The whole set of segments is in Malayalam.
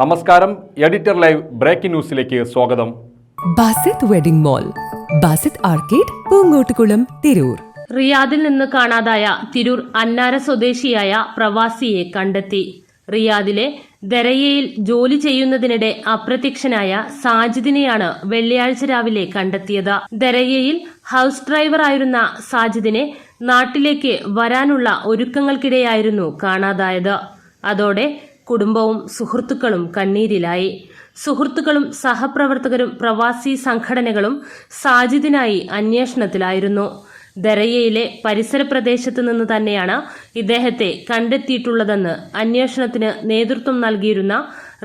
നമസ്കാരം എഡിറ്റർ ലൈവ് ബ്രേക്കിംഗ് ന്യൂസിലേക്ക് സ്വാഗതം. Basith wedding mall Basith arcade Poonkottukulam Tirur. റിയാദിൽ നിന്ന് കാണാതായ തിരൂർ അന്നാര സ്വദേശിയായ പ്രവാസിയെ കണ്ടെത്തി. റിയാദിലെ ദരയയിൽ ജോലി ചെയ്യുന്നതിനിടെ അപ്രത്യക്ഷനായ സാജിദിനെയാണ് വെള്ളിയാഴ്ച രാവിലെ കണ്ടെത്തിയത്. ദരയയിൽ ഹൗസ് ഡ്രൈവറായിരുന്ന സാജിദിനെ നാട്ടിലേക്ക് വരാനുള്ള ഒരുക്കങ്ങൾക്കിടെയായിരുന്നു കാണാതായത്. അതോടെ കുടുംബവും സുഹൃത്തുക്കളും കണ്ണീരിലായി. സുഹൃത്തുക്കളും സഹപ്രവർത്തകരും പ്രവാസി സംഘടനകളും സാജിദിനായി അന്വേഷണത്തിലായിരുന്നു. ദരയയിലെ പരിസര പ്രദേശത്ത് നിന്ന് തന്നെയാണ് ഇദ്ദേഹത്തെ കണ്ടെത്തിയിട്ടുള്ളതെന്ന് അന്വേഷണത്തിന് നേതൃത്വം നൽകിയിരുന്ന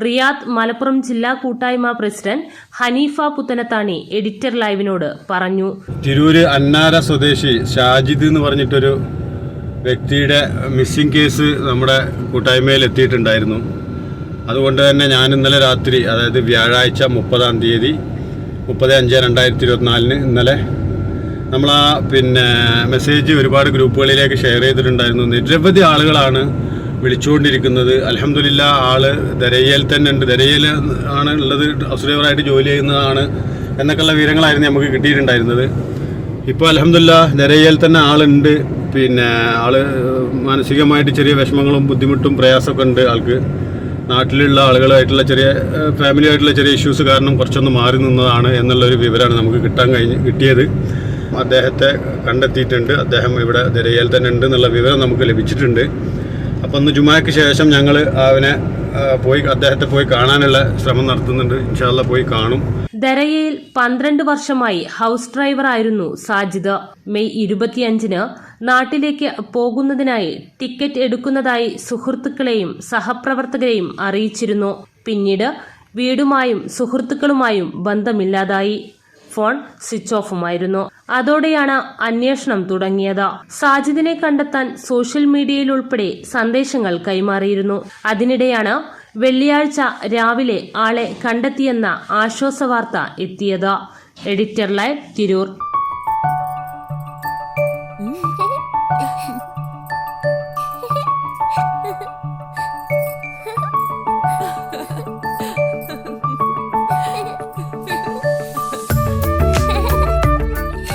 റിയാദ് മലപ്പുറം ജില്ലാ കൂട്ടായ്മ പ്രസിഡന്റ് ഹനീഫ പുത്തനത്താണി എഡിറ്റർ ലൈവിനോട് പറഞ്ഞു. തിരൂര് അന്നാര സ്വദേശി ഷാജിദ് എന്ന് പറഞ്ഞിട്ടൊരു വ്യക്തിയുടെ മിസ്സിംഗ് കേസ് നമ്മുടെ കൂട്ടായ്മയിൽ എത്തിയിട്ടുണ്ടായിരുന്നു അതുകൊണ്ട് തന്നെ ഞാൻ ഇന്നലെ രാത്രി അതായത് വ്യാഴാഴ്ച മുപ്പതാം തീയതി മുപ്പത് അഞ്ച് രണ്ടായിരത്തി ഇരുപത്തിനാലിന് ഇന്നലെ നമ്മൾ ആ പിന്നെ മെസ്സേജ് ഒരുപാട് ഗ്രൂപ്പുകളിലേക്ക് ഷെയർ ചെയ്തിട്ടുണ്ടായിരുന്നു. നിരവധി ആളുകളാണ് വിളിച്ചുകൊണ്ടിരിക്കുന്നത്. അലഹമില്ല ആൾ ദരയിൽ തന്നെ ഉണ്ട്. ദരയിൽ ആണ് ഉള്ളത് ഹൗസ് ഡ്രൈവറായിട്ട് ജോലി ചെയ്യുന്നതാണ് എന്നൊക്കെയുള്ള വിവരങ്ങളായിരുന്നു നമുക്ക് കിട്ടിയിട്ടുണ്ടായിരുന്നത്. ഇപ്പോൾ അലഹമില്ല ദരയിൽ തന്നെ ആളുണ്ട്. പിന്നെ ആൾ മാനസികമായിട്ട് ചെറിയ വിഷമങ്ങളും ബുദ്ധിമുട്ടും പ്രയാസമൊക്കെ ഉണ്ട് ആൾക്ക്. നാട്ടിലുള്ള ആളുകളായിട്ടുള്ള ചെറിയ ഫാമിലി ആയിട്ടുള്ള ചെറിയ ഇഷ്യൂസ് കാരണം കുറച്ചൊന്ന് മാറി നിന്നതാണ് എന്നുള്ളൊരു വിവരമാണ് നമുക്ക് കിട്ടാൻ കഴിഞ്ഞ് കിട്ടിയത്. അദ്ദേഹത്തെ കണ്ടെത്തിയിട്ടുണ്ട്. അദ്ദേഹം ഇവിടെ ദരയിൽ തന്നെ ഉണ്ട് എന്നുള്ള വിവരം നമുക്ക് ലഭിച്ചിട്ടുണ്ട്. അപ്പം ഒന്ന് ജുമാക്ക് ശേഷം ഞങ്ങൾ അവനെ പോയി അദ്ദേഹത്തെ പോയി കാണാനുള്ള ശ്രമം നടത്തുന്നുണ്ട്. ഇൻഷാല്ല പോയി കാണും. ദരയയിൽ പന്ത്രണ്ട് വർഷമായി ഹൗസ് ഡ്രൈവർ ആയിരുന്നു സാജിദ്. മെയ് ഇരുപത്തിയഞ്ചിന് നാട്ടിലേക്ക് പോകുന്നതിനായി ടിക്കറ്റ് എടുക്കുന്നതായി സുഹൃത്തുക്കളെയും സഹപ്രവർത്തകരെയും അറിയിച്ചിരുന്നു. പിന്നീട് വീടുമായും സുഹൃത്തുക്കളുമായും ബന്ധമില്ലാതായി. Phone switch ഓഫുമായിരുന്നു. അതോടെയാണ് അന്വേഷണം തുടങ്ങിയത്. സാജിദിനെ കണ്ടെത്താൻ സോഷ്യൽ മീഡിയയിൽ ഉൾപ്പെടെ സന്ദേശങ്ങൾ കൈമാറിയിരുന്നു. അതിനിടെയാണ് വെള്ളിയാഴ്ച രാവിലെ ആളെ കണ്ടെത്തിയെന്ന ആശ്വാസവാർത്ത എത്തിയത്. Editor live Tirur.